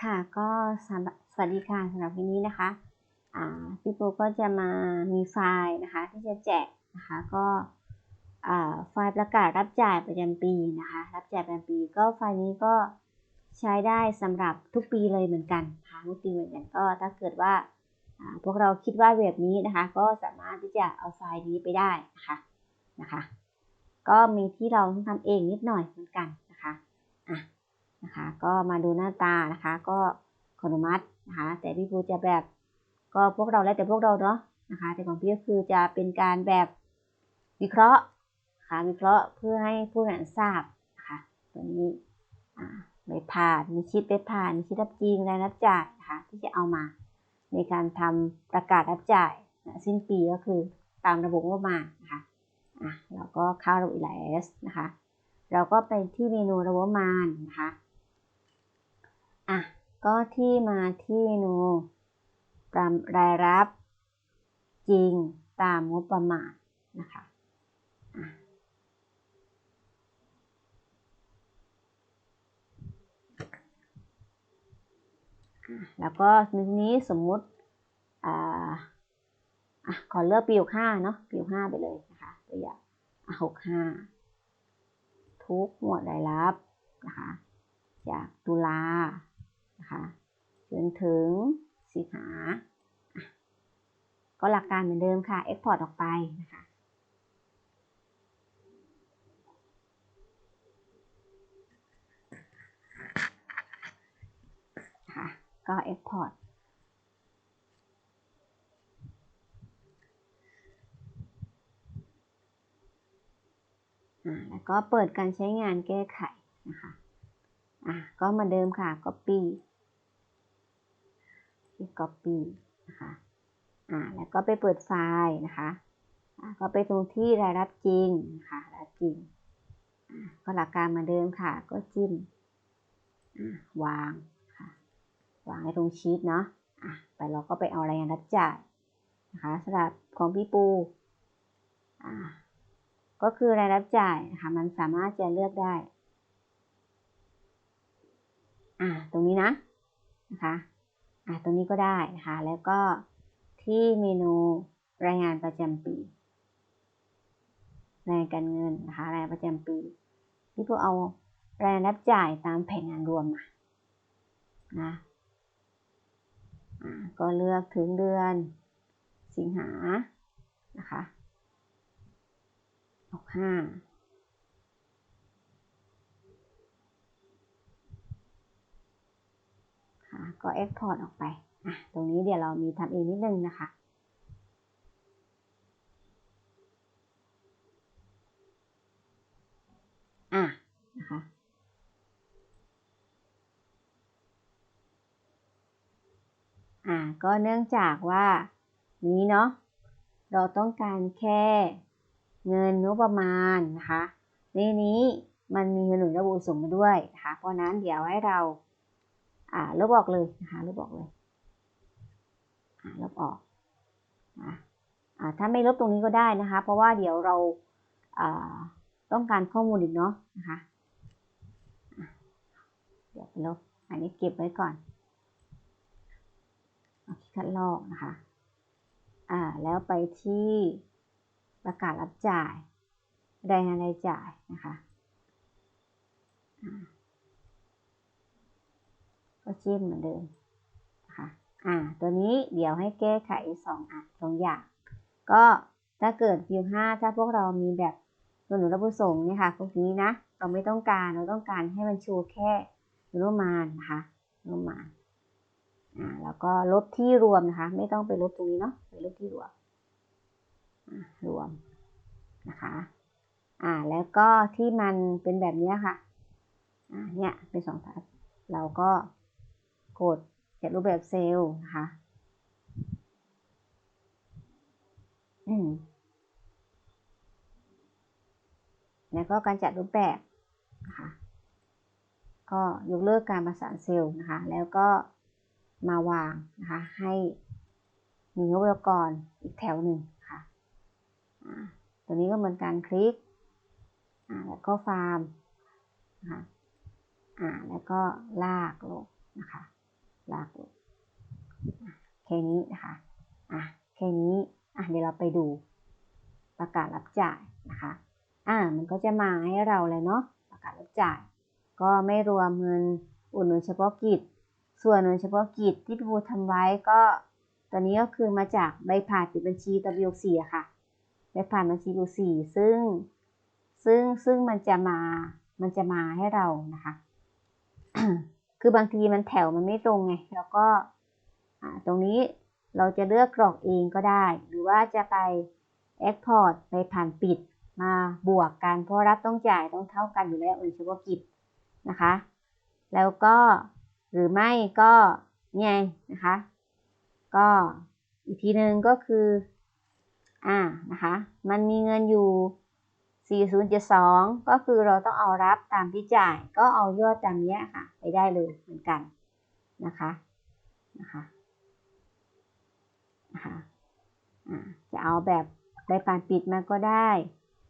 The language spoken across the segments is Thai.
ค่ะก็สำหรับสวัสดีค่ะสำหรับวันนี้นะคะอ่าพี่ปูก็จะมามีไฟล์นะคะ ที่จะแจกนะคะก็อ่าไฟล์ประกาศรับจ่ายประจำปีนะคะ รับจ่ายประจำปี ก็ไฟล์นี้ก็ใช้ได้สำหรับทุกปีเลยเหมือนกันนะคะทุกปีเหมือนกันก็ถ้าเกิดว่าพวกเราคิดว่าแบบนี้นะคะ ก็สามารถที่จะเอาไฟล์นี้ไปได้นะคะนะคะ ก็มีที่เราต้องทำเองนิดหน่อยเหมือนกัน ก็มาดูหน้าตานะคะ ก็ขออนุมัตินะคะ แต่พี่ภูจะแบบก็พวกเราแล้วแต่พวกเราเนาะนะคะ แต่ของพี่ก็คือจะเป็นการแบบวิเคราะห์นะคะวิเคราะห์เพื่อให้ผู้บริหารทราบนะคะตัวนี้อ่าใบผ่านมีชิดใบผ่านมีชิดรับจริงรายรับจ่ายนะคะที่จะเอามาในการทำประกาศรับจ่ายนะสิ้นปีก็คือตามระบบงบประมาณนะคะอะเราก็เข้าระบบ LIS นะคะ เราก็ไปที่เมนูระบบประมาณนะคะ ก็ที่มาที่เมนู รายรับจริงตามงบประมาณนะคะแล้วก็นนี้สมมุติอ่าอะขอเลือกปีหกห้าเนาะปีหกห้าไปเลยนะคะตัวอย่างอะหกห้าทุกหมวดรายรับนะคะจากตุลา นะคะจนถึงสิงหาก็หลักการเหมือนเดิมค่ะ Export ออกไปนะคะค่ะก็ Export แล้วก็เปิดการใช้งานแก้ไขนะคะ อะก็เหมือนเดิมค่ะ copy copy นะคะอ่าแล้วก็ไปเปิดไฟล์นะคะอ่าก็ไปตรงที่รายรับจริงนะคะรายรับจริงอ่าก็หลักการเหมือนเดิมค่ะ ก็จิ้มอ่าวางค่ะวางในตรงชีตเนาะอะไปเราก็ไปเอารายงานรับจ่ายนะคะสำหรับของพี่ปูอ่าก็คือรายรับจ่ายนะคะมันสามารถจะเลือกได้ อ่าตรงนี้นะนะคะอ่าตรงนี้ก็ได้นะคะแล้วก็ที่เมนูรายงานประจำปีรายการเงินนะคะรายประจำปีที่พวกเอารายรับจ่ายตามแผนงานรวมมานะอ่าก็เลือกถึงเดือนสิงหานะคะหกห้า ก็ Export ออกไป อะ ตรงนี้เดี๋ยวเรามีทำเองนิดนึงนะคะ อะ นะคะ อ่าก็เนื่องจากว่านี้เนาะ เราต้องการแค่เงินงบประมาณนะคะ ในนี้มันมีเงินหนุนระบุส่งมาด้วยนะคะ เพราะนั้นเดี๋ยวให้เรา อ่าลบออกเลยนะคะลบออกเลยอ่าลบออกอ่าถ้าไม่ลบตรงนี้ก็ได้นะคะ เพราะว่าเดี๋ยวเราอ่าต้องการข้อมูลอีกเนาะนะคะเดี๋ยวไปลบอันนี้เก็บไว้ก่อนเอาคัดลอกนะคะอ่าแล้วไปที่ประกาศรับจ่ายรายงานรายจ่ายนะคะ ก็จิ้มเหมือนเดิมนะคะอ่า ตัวนี้เดี๋ยวให้แก้ไขสองอะสองอย่าง ก็ถ้าเกิดวิวห้าถ้าพวกเรามีแบบตัวหนุนระบุส่งเนี่ยค่ะ พวกนี้นะ เราไม่ต้องการ เราต้องการให้มันชูแค่รูมานนะคะรูมานอ่า แล้วก็ลบที่รวมนะคะ ไม่ต้องไปลบตรงนี้เนาะ ไปลบที่รวมรวมนะคะ อ่า แล้วก็ที่มันเป็นแบบนี้ค่ะ อ่า เนี่ย เป็นสองทับเราก็ กดจัดรูปแบบเซลล์นะคะอืมแล้วก็การจัดรูปแบบนะคะก็ยกเลิกการประสานเซลล์นะคะแล้วก็มาวางนะคะให้มีงบประกรอีกแถวหนึ่งค่ะตัวนี้ก็เหมือนการคลิกแล้วก็ฟาร์มนะคะอ่าแล้วก็ลากลงนะคะ ลากแค่นี้นะคะอะแค่นี้อะเดี๋ยวเราไปดูประกาศรับจ่ายนะคะอ่ามันก็จะมาให้เราเลยเนาะประกาศรับจ่าย ก็ไม่รวมเงินอุดหนุนเฉพาะกิจ ส่วนเงินเฉพาะกิจที่บูทำไว้ก็ตัวนี้ก็คือมาจากใบผ่านปิดบัญชีตบิโอสี่ค่ะใบผ่านบัญชีบูสี่ซึ่งซึ่งซึ่งมันจะมามันจะมาให้เรานะคะ คือบางทีมันแถวมันไม่ตรงไงแล้วก็ตรงนี้เราจะเลือกกรอกเองก็ได้ หรือว่าจะไป Export ไปผ่านปิดมาบวกกันเพราะรับต้องจ่ายต้องเท่ากันอยู่แล้วอื่นเฉพาะกิจนะคะ แล้วก็หรือไม่ก็ไงนะคะ ก็อีกทีหนึ่งก็คือ อ่านะคะ มันมีเงินอยู่ 4072 ก็คือเราต้องเอารับตามที่จ่าย ก็เอายอดตามนี้ค่ะ ไปได้เลยเหมือนกันนะคะนะคะนะคะจะเอาแบบใบผ่านปิดมาก็ได้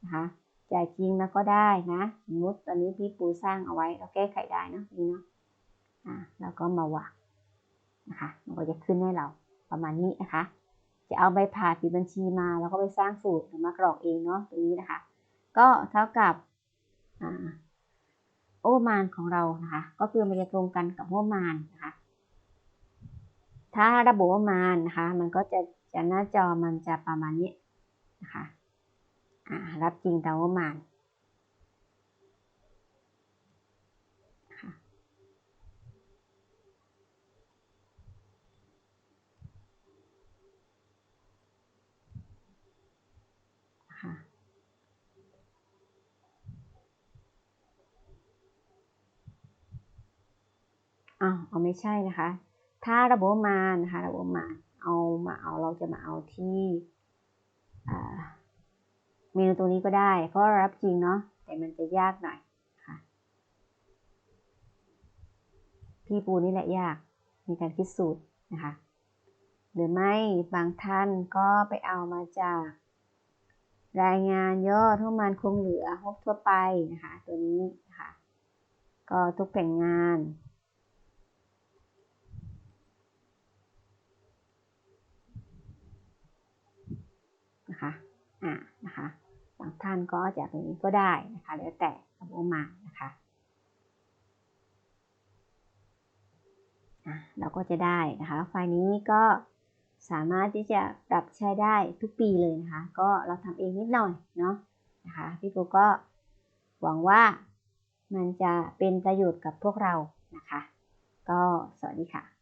นะคะจ่ายจริงมาก็ได้นะสมมติตอนนี้พี่ปูสร้างเอาไว้เราแก้ไขได้นะนี่เนาะอ่าแล้วก็มาวางนะคะมันก็จะขึ้นให้เราประมาณนี้นะคะ จะเอาใบผ่านปิดบัญชีมาแล้วก็ไปสร้างสูตรมากรอกเองเนาะตรงนี้นะคะ ก็เท่ากับโอมานของเรานะคะ ก็คือมันจะตรงกันกับโอมานนะคะ ถ้าระบุโอมานนะคะ มันก็จะจะหน้าจอมันจะประมาณนี้นะคะรับจริงตามว่ามานค่ะค่ะอ้าวเอาไม่ใช่นะคะ ถ้าระบบมานะคะระบบมาเอามาเอาเราจะมาเอาที่เมนูตรงนี้ก็ได้เพราะรับจริงเนาะแต่มันจะยากหน่อยค่ะพี่ปูนี่แหละยากมีการคิดสูตรนะคะหรือไม่บางท่านก็ไปเอามาจาก รายงานยอดทุกมันคงเหลือพบทั่วไปนะคะตัวนี้นะคะก็ทุกแผงงานนะคะอ่านะคะบานก็จากนี้ก็ได้นะคะแล้วแต่ระบบมานะคะเราก็จะได้นะคะไฟล์นี้ก็สามารถที่จะปรับใช้ได้ทุกปีเลยนะคะ ก็เราทำเองนิดหน่อยเนาะนะคะพี่ปูก็หวังว่ามันจะเป็นประโยชน์กับพวกเรานะคะ ก็สวัสดีค่ะ